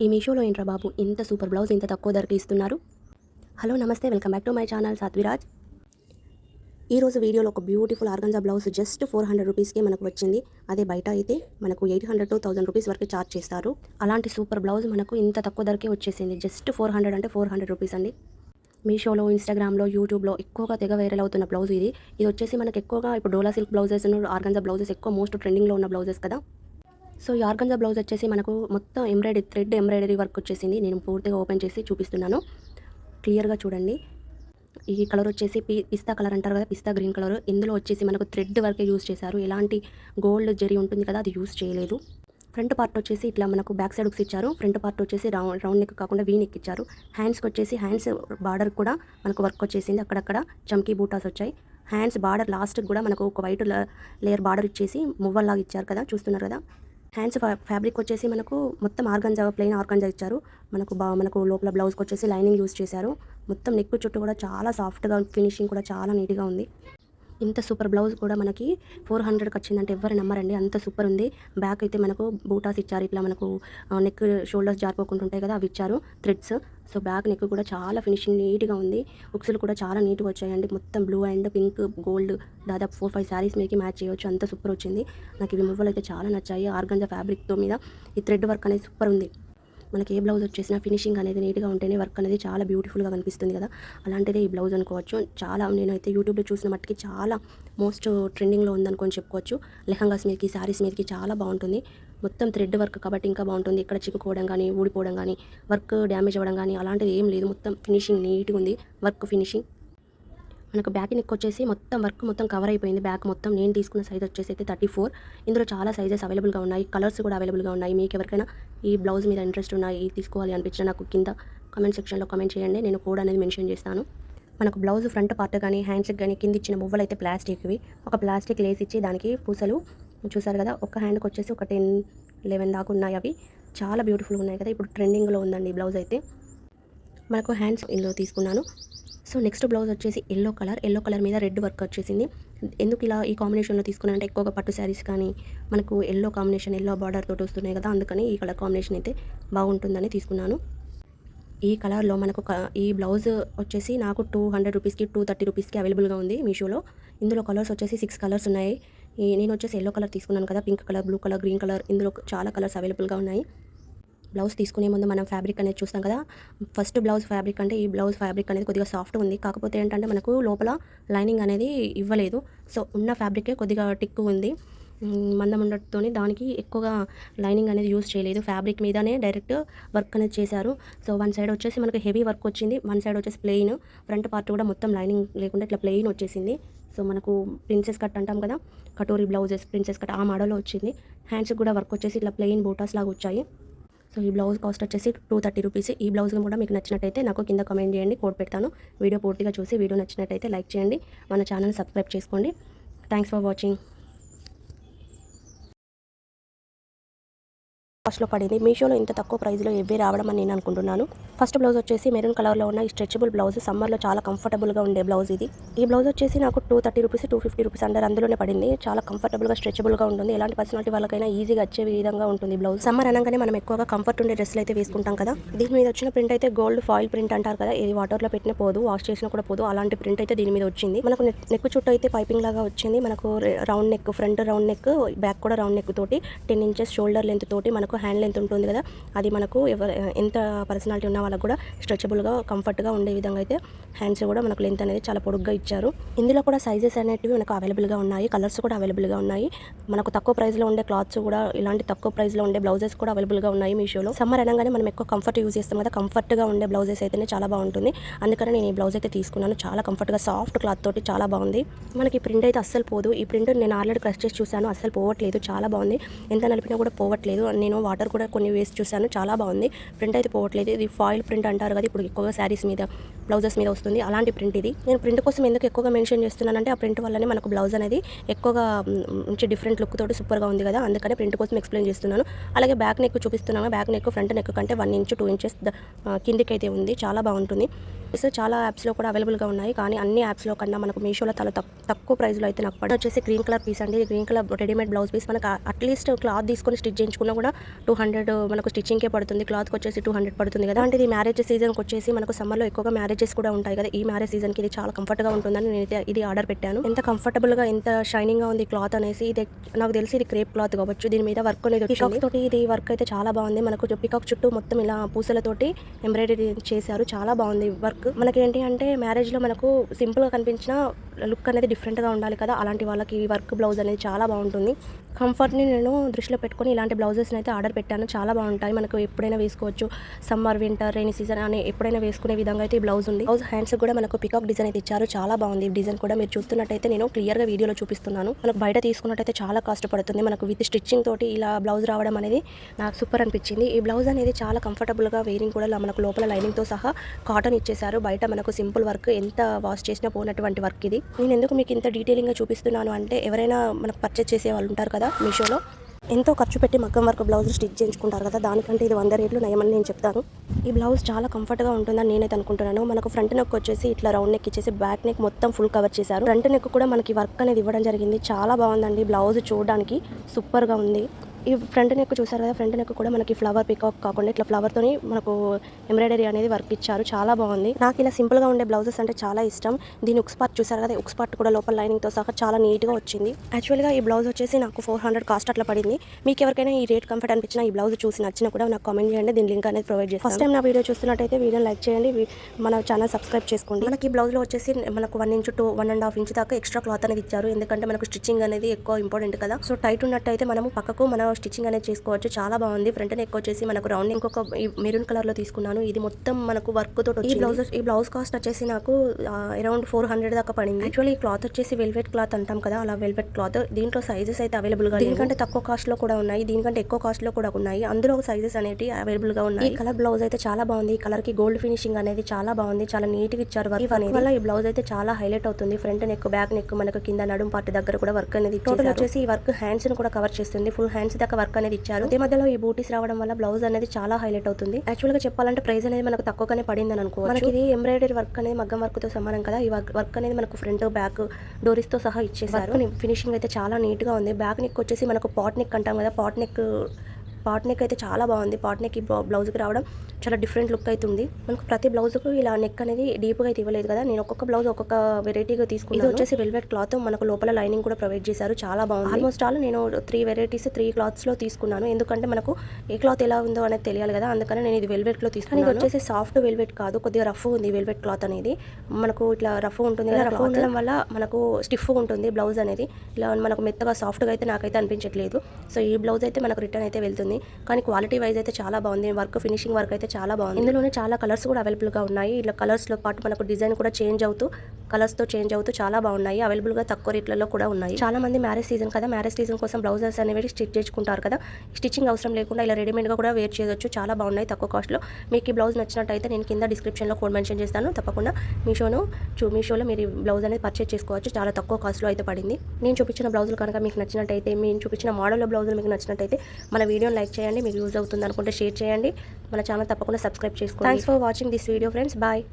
ఈ మీషోలో ఏంట్రా బాబు? ఇంత సూపర్ బ్లౌజ్ ఇంత తక్కువ ధరకి ఇస్తున్నారు. హలో నమస్తే. Welcome back to my channel Satviraj. ఈరోజు వీడియోలో ఒక beautiful organza blouse just four hundred రూపీస్కే మనకు వచ్చింది. అదే బయట అయితే మనకు eight hundred two thousand rupees వరకు ఛార్జ్ చేస్తారు. అలాంటి సూపర్ బ్లౌజ్ మనకు ఇంత తక్కువ ధరకే వచ్చేసింది. జస్ట్ ఫోర్ హండ్రెడ్ అంటే ఫోర్ హండ్రెడ్ రూపీస్ అండి. మీషోలో ఇన్స్టాగ్రామ్లో యూట్యూబ్లో ఎక్కువగా తెగ వైరల్ అవుతున్న బ్లౌజ్ ఇది. ఇది వచ్చేసి మనకు ఎక్కువగా ఇప్పుడు dola silk blouses organza blouses ఎక్కువ మోస్ట్ ట్రెండింగ్లో ఉన్న బ్లౌజెస్ కదా. సో యార్గంజా బ్లౌజ్ వచ్చేసి మనకు మొత్తం ఎంబ్రాయిడరీ థ్రెడ్ ఎంబ్రాయిడరీ వర్క్ వచ్చేసింది. నేను పూర్తిగా ఓపెన్ చేసి చూపిస్తున్నాను. క్లియర్గా చూడండి. ఈ కలర్ వచ్చేసి పి పిస్తా కలర్ అంటారు కదా పిస్తా గ్రీన్ కలర్. ఇందులో వచ్చేసి మనకు థ్రెడ్ వర్కే యూస్ చేశారు. ఎలాంటి గోల్డ్ జెరీ ఉంటుంది కదా అది యూస్ చేయలేదు. ఫ్రంట్ పార్ట్ వచ్చేసి ఇట్లా మనకు బ్యాక్ సైడ్ ఉక్స్ ఇచ్చారు. ఫ్రంట్ పార్ట్ వచ్చేసి రౌండ్ రౌండ్ నెక్ కాకుండా వీ నెక్ ఇచ్చారు. హ్యాండ్స్కి వచ్చేసి హ్యాండ్స్ బార్డర్ కూడా మనకు వర్క్ వచ్చేసింది. అక్కడక్కడ చమ్కీ బూటాస్ వచ్చాయి. హ్యాండ్స్ బార్డర్ లాస్ట్కి కూడా మనకు ఒక వైట్ లేయర్ బార్డర్ ఇచ్చేసి మువ్వల్లాగా ఇచ్చారు కదా చూస్తున్నారు కదా. హ్యాండ్స్ ఫ్యాబ్రిక్ వచ్చేసి మనకు మొత్తం ఆర్గంజా ప్లెయిన్ ఆర్గంజా ఇచ్చారు. మనకు బా మనకు లోపల బ్లౌజ్కి వచ్చేసి లైనింగ్ యూస్ చేశారు. మొత్తం నెక్ చుట్టూ కూడా చాలా సాఫ్ట్గా ఫినిషింగ్ కూడా చాలా నీట్గా ఉంది. ఇంత సూపర్ బ్లౌజ్ కూడా మనకి ఫోర్ హండ్రెడ్కి వచ్చిందంటే ఎవరు నమ్మరండి. అంత సూపర్ ఉంది. బ్యాక్ అయితే మనకు బూటాస్ ఇచ్చారు. ఇట్లా మనకు నెక్ షోల్డర్స్ జారిపోకుండా ఉంటాయి కదా అవి ఇచ్చారు థ్రెడ్స్ సో బ్యాక్ నెక్ కూడా చాలా ఫినిషింగ్ నీట్గా ఉంది. ఉక్సులు కూడా చాలా నీట్గా వచ్చాయండి. మొత్తం బ్లూ అండ్ పింక్ గోల్డ్ దాదాపు ఫోర్ ఫైవ్ శారీస్ మీకు మ్యాచ్ చేయవచ్చు అంత సూపర్ వచ్చింది. నాకు ఇవి మువ్వలు అయితే చాలా నచ్చాయి. ఆర్గంజా ఫ్యాబ్రిక్తో మీద ఈ థ్రెడ్ వర్క్ అనేది సూపర్ ఉంది. మనకి ఏ బ్లౌజ్ వచ్చేసినా ఫినిషింగ్ అనేది నీట్గా ఉంటేనే వర్క్ అనేది చాలా బ్యూటిఫుల్గా కనిపిస్తుంది కదా. అలాంటిదే ఈ బ్లౌజ్ అనుకోవచ్చు. చాలా నేనైతే యూట్యూబ్లో చూసిన మట్టుకి చాలా మోస్ట్ ట్రెండింగ్లో ఉందనుకొని చెప్పుకోవచ్చు. లెహంగాస్ మీదకి శారీస్ మీదకి చాలా బాగుంటుంది. మొత్తం థ్రెడ్ వర్క్ కాబట్టి ఇంకా బాగుంటుంది. ఇక్కడ చిక్కుకోవడం కానీ ఊడిపోవడం కానీ వర్క్ డ్యామేజ్ అవ్వడం కానీ అలాంటిది ఏం లేదు. మొత్తం ఫినిషింగ్ నీట్గా ఉంది. వర్క్ ఫినిషింగ్ మనకు బ్యాక్ నెక్ వచ్చేసి మొత్తం వర్క్ మొత్తం కవర్ అయిపోయింది. బ్యాక్ మొత్తం నేను తీసుకున్న సైజ్ వచ్చేసి అయితే థర్టీ ఫోర్ ఇందులో చాలా సైజెస్ అవైలబుల్గా ఉన్నాయి. కలర్స్ కూడా అవైలబుల్గా ఉన్నాయి. మీకు ఎవరికైనా ఈ బ్లౌజ్ మీద ఇంట్రెస్ట్ ఉన్నాయి తీసుకోవాలి అనిపించిన నాకు కింద కమెంట్ సెక్షన్లో కమెంట్ చేయండి. నేను కోడ్ అనేది మెన్షన్ చేస్తాను. మనకు బ్లౌజ్ ఫ్రంట్ పార్ట్ కానీ హ్యాండ్స్కి కానీ కింద ఇచ్చిన మువ్వలు అయితే ప్లాస్టిక్వి ఒక ప్లాస్టిక్ లేస్ ఇచ్చి దానికి పూసలు చూసారు కదా? ఒక హ్యాండ్కి వచ్చేసి ఒక టెన్ లెవెన్ దాకా ఉన్నాయి అవి. చాలా బ్యూటిఫుల్గా ఉన్నాయి కదా? ఇప్పుడు ట్రెండింగ్లో ఉందండి ఈ బ్లౌజ్ అయితే. మనకు హ్యాండ్స్ ఇందులో తీసుకున్నాను. సో నెక్స్ట్ బ్లౌజ్ వచ్చేసి ఎల్లో కలర్. ఎల్లో కలర్ మీద రెడ్ వర్క్ వచ్చేసింది. ఎందుకు ఇలా ఈ కాంబినేషన్లో తీసుకున్నానంటే ఎక్కువగా పట్టు శారీస్ కానీ మనకు ఎల్లో కాంబినేషన్ ఎల్లో బార్డర్ తోటి వస్తున్నాయి కదా అందుకని ఈ కలర్ కాంబినేషన్ అయితే బాగుంటుందని తీసుకున్నాను. ఈ కలర్లో మనకు ఈ బ్లౌజ్ వచ్చేసి నాకు టూ హండ్రెడ్ రూపీస్కి టూ థర్టీ రూపీస్కి అవైలబుల్గా ఉంది మీషోలో. ఇందులో కలర్స్ వచ్చేసి సిక్స్ కలర్స్ ఉన్నాయి. ఈ నేను వచ్చేసి ఎల్లో కలర్ తీసుకున్నాను కదా pink colour blue colour green colour ఇందులో చాలా కలర్స్ అవైలబుల్గా ఉన్నాయి. బ్లౌజ్ తీసుకునే ముందు మనం ఫ్యాబ్రిక్ అనేది చూస్తాం కదా. ఫస్ట్ బ్లౌజ్ ఫ్యాబ్రిక్ అంటే ఈ బ్లౌజ్ ఫ్యాబ్రిక్ అనేది కొద్దిగా సాఫ్ట్ ఉంది. కాకపోతే ఏంటంటే మనకు లోపల లైనింగ్ అనేది ఇవ్వలేదు. సో ఉన్న ఫ్యాబ్రికే కొద్దిగా టిక్ ఉంది. మందం ఉండటంతో దానికి ఎక్కువగా లైనింగ్ అనేది యూస్ చేయలేదు. ఫ్యాబ్రిక్ మీదనే డైరెక్ట్ వర్క్ అనేది చేశారు. సో వన్ సైడ్ వచ్చేసి మనకు హెవీ వర్క్ వచ్చింది. వన్ సైడ్ వచ్చేసి ప్లెయిన్. ఫ్రంట్ పార్ట్ కూడా మొత్తం లైనింగ్ లేకుండా ఇట్లా ప్లెయిన్ వచ్చేసింది. సో మనకు ప్రిన్సెస్ కట్ అంటాం కదా. కటోరీ బ్లౌజెస్ ప్రిన్సెస్ కట్ ఆ మోడల్లో వచ్చింది. హ్యాండ్స్కి కూడా వర్క్ వచ్చేసి ఇట్లా ప్లెయిన్ బోటాస్ లాగా వచ్చాయి. సో ఈ బ్లౌజ్ కాస్ట్ వచ్చేసి టూ థర్టీ రూపీస్. ఈ బ్లౌజ్ కూడా మీకు నచ్చినట్టయితే నాకు కింద కమెంట్ చేయండి కోడ్ పెడతాను. వీడియో పూర్తిగా చూసి వీడియో నచ్చినట్టయితే లైక్ చేయండి. మన ఛానల్ సబ్స్క్రైబ్ చేసుకోండి. థ్యాంక్స్ ఫర్ వాచింగ్ కాస్ట్లో పడింది. మీషోలో ఇంత తక్కువ ప్రైస్లో ఇవే రావడం అని నేను అనుకుంటున్నాను. ఫస్ట్ బ్లౌజ్ వచ్చేసి మెరూన్ కలర్లో ఉన్న ఈ స్ట్రెచబుల్ బ్లౌజ్. సమ్మర్లో చాలా కంఫర్టబుల్గా ఉండే బ్లౌజ్ ఇది. ఈ బ్లౌజ్ వచ్చేసి నాకు two thirty rupees two fifty rupees under అందులోనే పడింది. చాలా కంఫర్టబుల్గా స్ట్రెచబుల్గా ఉంటుంది. ఎలాంటి పర్సనాలిటీ వాళ్ళకైనా ఈజీగా వచ్చే విధంగా ఉంటుంది బ్లౌజ్. సమ్మర్ అనగానే మనం ఎక్కువగా కంఫర్ట్ ఉండే డ్రెస్లు అయితే వేసుకుంటాం కదా. దీని మీద వచ్చిన ప్రింట్ అయితే గోల్డ్ ఫాయిల్ ప్రింట్ అంటారు కదా. ఇది వాటర్లో పెట్టిన పోదు వాష్ చేసినా కూడా పోదు. అలాంటి ప్రింట్ అయితే దీని మీద వచ్చింది. మనకు నెక్ నెక్ చుట్టూ అయితే పైపింగ్ లాగా వచ్చింది. మనకు round neck front round neck back కూడా రౌండ్ నెక్ తోటి టెన్ ఇంచెస్ షోల్డర్ లెంత్ తోటి మనకు హ్యాండ్ లెంత్ ఉంటుంది కదా అది మనకు ఎవరు ఎంత పర్సనాలిటీ ఉన్న వాళ్ళకు కూడా స్ట్రెచబుల్గా కంఫర్ట్గా ఉండే విధంగా అయితే హ్యాండ్స్ కూడా మనకు లెంత్ అనేది చాలా పొడుగ్గా ఇచ్చారు. ఇందులో కూడా సైజెస్ అనేటివి మనకు అవైలబుల్గా ఉన్నాయి కలర్స్ కూడా అవైలబుల్గా ఉన్నాయి. మనకు తక్కువ ప్రైస్లో ఉండే క్లాత్స్ కూడా ఇలాంటి తక్కువ ప్రైస్లో ఉండే బ్లౌజెస్ కూడా అవైలబుల్గా ఉన్నాయి మీషోలో. సమ్మర్ అనగానే మనం ఎక్కువ కంఫర్ట్ యూజ్ చేస్తాం కదా కంఫర్ట్గా ఉండే బ్లౌజెస్ అయితేనే చాలా బాగుంటుంది. అందుకని నేను ఈ బ్లౌజ్ అయితే తీసుకున్నాను చాలా కంఫర్ట్గా సాఫ్ట్ క్లాత్ తోటి చాలా బాగుంది. మనకి ఈ ప్రింట్ అయితే అస్సలు పోదు. ఈ ప్రింట్ నేను ఆల్రెడీ క్రష్ చేసి చూశాను అస్సలు పోవట్లేదు చాలా బాగుంది. ఎంత నలిపినా కూడా పోవట్లేదు. నేను వాటర్ కూడా కొన్ని వేసి చూశాను. చాలా బాగుంది. ప్రింట్ అయితే పోవట్లేదు. ఇది ఫాయిల్ ప్రింట్ అంటారు కదా ఇప్పుడు ఎక్కువగా శారీస్ మీద. బ్లౌజెస్ మీద వస్తుంది. అలాంటి ప్రింట్ ఇది. నేను ప్రింట్ కోసం ఎందుకు ఎక్కువగా మెన్షన్ చేస్తున్నానంటే ఆ ప్రింట్ వల్లనే మనకు బ్లౌజ్ అనేది ఎక్కువగా మంచి డిఫరెంట్ లుక్ తోటి సూపర్గా ఉంది కదా. అందుకనే ప్రింట్ కోసం ఎక్స్ప్లెయిన్ చేస్తున్నాను. అలాగే బ్యాక్ నెక్ చూపిస్తున్నాను. బ్యాక్ నెక్ ఫ్రంట్ నెక్ కంటే వన్ ఇంచ్ టూ ఇంచెస్ కిందికి అయితే ఉంది. చాలా బాగుంటుంది. సో చాలా యాప్స్లో కూడా అవైలబుల్గా ఉన్నాయి. కానీ అన్ని యాప్స్లో కన్నా మనకు మీషోలో చాలా తక్కువ ప్రైస్లో అయితే నాకు పడి వచ్చేసి గ్రీన్ కలర్ పీస్ అండి. Green colour readymade blouse piece మనకు అట్లీస్ట్ క్లాత్ తీసుకొని స్టిచ్ చేయించుకున్నా కూడా టూ హండ్రెడ్ మనకు స్టిచ్చింగ్కే పడుతుంది. క్లాత్కి వచ్చేసి టూ హండ్రెడ్ పడుతుంది కదా. అంటే ఇది మ్యారేజ్ సీజన్కి వచ్చేసి మనకు సమ్మర్లో ఎక్కువగా మ్యారేజ్ మ్యారేజెస్ కూడా ఉంటాయి కదా ఈ మ్యారేజ్ సీజన్కి ఇది చాలా కంఫర్ట్గా ఉంటుందని నేనైతే ఇది ఆర్డర్ పెట్టాను. ఎంత కంఫర్టబుల్గా ఎంత షైనింగ్గా ఉంది క్లాత్ అనేసి ఇది నాకు తెలిసి ఇది క్రేప్ క్లాత్ కావచ్చు. దీని మీద వర్క్ అనేది పికాక్ తోటి ఇది వర్క్ అయితే చాలా బాగుంది. మనకు పికాక్ చుట్టూ మొత్తం ఇలా పూసలతోటి ఎంబ్రాయిడరీ చేశారు. చాలా బాగుంది వర్క్ మనకి ఏంటి అంటే మ్యారేజ్లో మనకు సింపుల్గా కనిపించిన లుక్ అనేది డిఫరెంట్గా ఉండాలి కదా. అలాంటి వాళ్ళకి ఈ వర్క్ బ్లౌజ్ అనేది చాలా బాగుంటుంది. కంఫర్ట్ని నేను దృష్టిలో పెట్టుకొని ఇలాంటి బ్లౌజెస్ని అయితే ఆర్డర్ పెట్టాను. చాలా బాగుంటాయి. మనకు ఎప్పుడైనా వేసుకోవచ్చు. సమ్మర్ వింటర్ రైనీ సీజన్ అని ఎప్పుడైనా వేసుకునే విధంగా అయితే ఈ బ్లౌజ్ ఉంది. బ్లౌజ్ హ్యాండ్స్ కూడా మనకు పికాక్ డిజైన్ అయితే ఇచ్చారు. చాలా బాగుంది. ఈ డిజైన్ కూడా మీరు చూస్తున్నట్టయితే నేను క్లియర్గా వీడియోలో చూపిస్తున్నాను. మనకు బయట తీసుకున్నట్టయితే చాలా కాస్ట్ పడుతుంది. మనకు విత్ స్టిచ్చింగ్ తోటి ఇలా బ్లౌజ్ రావడం అనేది నాకు సూపర్ అనిపించింది. ఈ బ్లౌజ్ అనేది చాలా కంఫర్టబుల్గా వేరింగ్ కూడా మనకు లోపల లైనింగ్తో సహా కాటన్ ఇచ్చేసారు బయట మనకు సింపుల్ వర్క్ ఎంత వాష్ చేసినా పోనటువంటి వర్క్ ఇది. నేను ఎందుకు మీకు ఇంత డీటెయిలింగ్గా చూపిస్తున్నాను అంటే ఎవరైనా మనకు పర్చేస్ చేసే వాళ్ళు ఉంటారు కదా మీషోలో ఎంతో ఖర్చు పెట్టి మగ్గం వర్క్ బ్లౌజ్ స్టిచ్ చేయించుకుంటారు కదా దానికంటే ఇది వంద రేట్లు నయమని నేను చెప్తాను. ఈ బ్లౌజ్ చాలా కంఫర్ట్గా ఉంటుందని నేనైతే అనుకుంటున్నాను. మనకు ఫ్రంట్ నెక్ వచ్చేసి ఇట్లా రౌండ్ నెక్ ఇచ్చేసి బ్యాక్ నెక్ మొత్తం ఫుల్ కవర్ చేశారు. ఫ్రంట్ నెక్ కూడా మనకి వర్క్ అనేది ఇవ్వడం జరిగింది. చాలా బాగుందండి బ్లౌజ్ చూడడానికి. సూపర్గా ఉంది. ఈ ఫ్రంట్ నెక్ చూసారు కదా ఫ్రంట్ నెక్ కూడా మనకి ఫ్లవర్ పికాక్ కాకుండా ఇట్లా ఫ్లవర్ తోని మనకు ఎంబ్రాయిడరీ అనేది వర్క్ ఇచ్చారు. చాలా బాగుంది. నాకు ఇలా సింపుల్గా ఉండే బ్లౌజెస్ అంటే చాలా ఇష్టం. దీని ఉక్స్ పార్ట్ చూసారు కదా ఉక్స్ పార్ట్ కూడా లోపల లైనింగ్తో సహా చాలా నీట్గా వచ్చింది. యాక్చువల్గా ఈ బ్లౌజ్ వచ్చేసి నాకు ఫోర్ హండ్రెడ్ కాస్ట్ అట్లా పడింది. మీకు ఎవరికైనా ఈ రేట్ కంఫర్ట్ అనిపించినా ఈ బ్లౌజ్ చూసి నచ్చినా కూడా నాకు కామెంట్ చేయండి. దీని లింక్ అనేది ప్రొవైడ్ చేస్తాను. ఫస్ట్ టైం నా వీడియో చూస్తున్నట్టయితే వీడియో లైక్ చేయండి. మన ఛానల్ సబ్స్క్రైబ్ చేసుకోండి. మనకి ఈ బ్లౌజ్లో వచ్చేసి మనకు one inch two one and half inch దాకా ఎక్స్ట్రా క్లాత్ అనేది ఇచ్చారు. ఎందుకంటే మనకు స్టిచ్చింగ్ అనేది ఎక్కువ ఇంపార్టెంట్ కదా. సో టైట్ ఉన్నట్టయితే మనము పక్కకు మన స్టిచ్చింగ్ అనేది చేసుకోవచ్చు. చాలా బాగుంది. ఫ్రంట్ నెక్ వచ్చేసి మనకు రౌండ్ ఇంకొక మెరూన్ కలర్లో తీసుకున్నాను. ఇది మొత్తం మనకు వర్క్ తోటి. ఈ బ్లౌజ్ ఈ బ్లౌజ్ కాస్ట్ వచ్చేసి నాకు అరౌండ్ ఫోర్ హండ్రెడ్ దాకా పడింది. యాక్చువల్లీ ఈ క్లాత్ వచ్చేసి వెల్వెట్ క్లాత్ అంటాం కదా అలా వెల్వెట్ క్లాత్. దీంట్లో సైజెస్ అయితే అవైలబుల్గా దీనికంటే తక్కువ కాస్ట్లో కూడా ఉన్నాయి. దీనికంటే ఎక్కువ కాస్ట్లో కూడా ఉన్నాయి. అందులో సైజెస్ అనేవి అవైలబుల్గా ఉన్నాయి. ఈ కలర్ బ్లౌజ్ అయితే చాలా బాగుంది. ఈ కలర్కి గోల్డ్ ఫినిషింగ్ అనేది చాలా బాగుంది. చాలా నీట్గా ఇచ్చారు వర్క్ అనేది. వల్ల ఈ బ్లౌజ్ అయితే చాలా హైలైట్ అవుతుంది. ఫ్రంట్ నెక్ బ్యాక్ నెక్ మనకు కింద నడుం పార్ట్ దగ్గర కూడా వర్క్ అనేది టోటల్ వచ్చేసి ఈ వర్క్ హ్యాండ్స్ని కూడా కవర్ చేస్తుంది. ఫుల్ హ్యాండ్స్ దాకా వర్క్ అనేది ఇచ్చారు. ఈ మధ్యలో ఈ బూటీస్ రావడం వల్ల బ్లౌజ్ అనేది చాలా హైలైట్ అవుతుంది. యాక్చువల్గా చెప్పాలంటే ప్రైస్ అనేది మనకు తక్కువగానే పడింది అని అనుకో మనకి ఇది ఎంబ్రాయిడరీ వర్క్ అనేది మగ్గం వర్క్తో సమానం కదా. ఈ వర్క్ అనేది మనకు ఫ్రంట్ బ్యాక్ డోరీస్తో సహా ఇచ్చేసారు ఫినిషింగ్ అయితే చాలా నీట్గా ఉంది. బ్యాక్ నెక్ వచ్చేసి మనకు పాట్ నెక్ అంటాం కదా. పాట్ నెక్ పాట్ నెక్ అయితే చాలా బాగుంది. పాట్ నెక్ ఈ బ్లౌజ్కి రావడం చాలా డిఫరెంట్ లుక్ అవుతుంది మనకు ప్రతి బ్లౌజ్కు ఇలా నెక్ అనేది డీప్గా అయితే ఇవ్వలేదు కదా. నేను ఒక్కొక్క బ్లౌజ్ ఒక్కొక్క వెరైటీగా తీసుకున్నాను. ఇది వచ్చేసి వెల్వెట్ క్లాత్ మనకు లోపల లైనింగ్ కూడా ప్రొవైడ్ చేశారు. చాలా బాగుంది. ఆల్మోస్ట్ ఆల్ నేను త్రీ వెరైటీస్ త్రీ క్లాత్స్లో తీసుకున్నాను. ఎందుకంటే మనకు ఏ క్లాత్ ఎలా ఉందో అనేది తెలియాలి కదా. అందుకని నేను ఇది వెల్వెట్లో తీసుకున్నాను ఇది వచ్చేసి సాఫ్ట్ వెల్వెట్ కాదు. కొద్దిగా రఫ్ ఉంది వెల్వెట్ క్లాత్ అనేది. మనకు ఇట్లా రఫ్ ఉంటుంది కదా రఫ్ ఉండడం వల్ల మనకు స్టిఫ్ ఉంటుంది బ్లౌజ్ అనేది. ఇలా మనకు మెత్తగా సాఫ్ట్గా అయితే నాకైతే అనిపించట్లేదు. సో ఈ బ్లౌజ్ అయితే మనకు రిటర్న్ అయితే వెళ్తుంది. కానీ క్వాలిటీ వైజ్ అయితే చాలా బాగుంది. వర్క్ ఫినిషింగ్ వర్క్ అయితే చాలా బాగుంది. ఇందులోనే చాలా కలర్స్ కూడా అవైలబుల్గా ఉన్నాయి. ఇలా కలర్స్లో పాటు మనకు డిజైన్ కూడా చేంజ్ అవుతూ కలర్స్తో చేంజ్ అవుతూ చాలా బాగున్నాయి. అవైలబుల్గా తక్కువ రేట్లలో కూడా ఉన్నాయి. చాలా మంది మ్యారేజ్ సీజన్ కదా మ్యారేజ్ సీజన్ కోసం బ్లౌజెస్ అనేవి స్టిచ్ చేసుకుంటారు కదా. స్టిచ్చింగ్ అవసరం లేకుండా ఇలా రెడీమేడ్గా కూడా వేర్ చేయొచ్చు. చాలా బాగున్నాయి తక్కువ కాస్ట్లో. మీకు ఈ బ్లౌజ్ నచ్చినట్టయితే నేను కింద డిస్క్రిప్షన్లో కోడ్ మెన్షన్ చేస్తాను. తప్పకుండా మీషోను చూ మీషోలో మీరు బ్లౌజ్ అనేది పర్చేస్ చేసుకోవచ్చు. చాలా తక్కువ కాస్ట్లో అయితే పడింది. నేను చూపించిన బ్లౌజులు కనుక మీకు నచ్చినట్టయితే నేను చూపించిన మోడల్లో బ్లౌజులు మీకు నచ్చినట్టయితే మన వీడియోని లైక్ చేయండి. మీకు యూజ్ అవుతుంది అనుకుంటే షేర్ చేయండి. మన ఛానల్ తప్పకుండా సబ్స్క్రైబ్ చేసుకోండి. Thanks for watching this video friends bye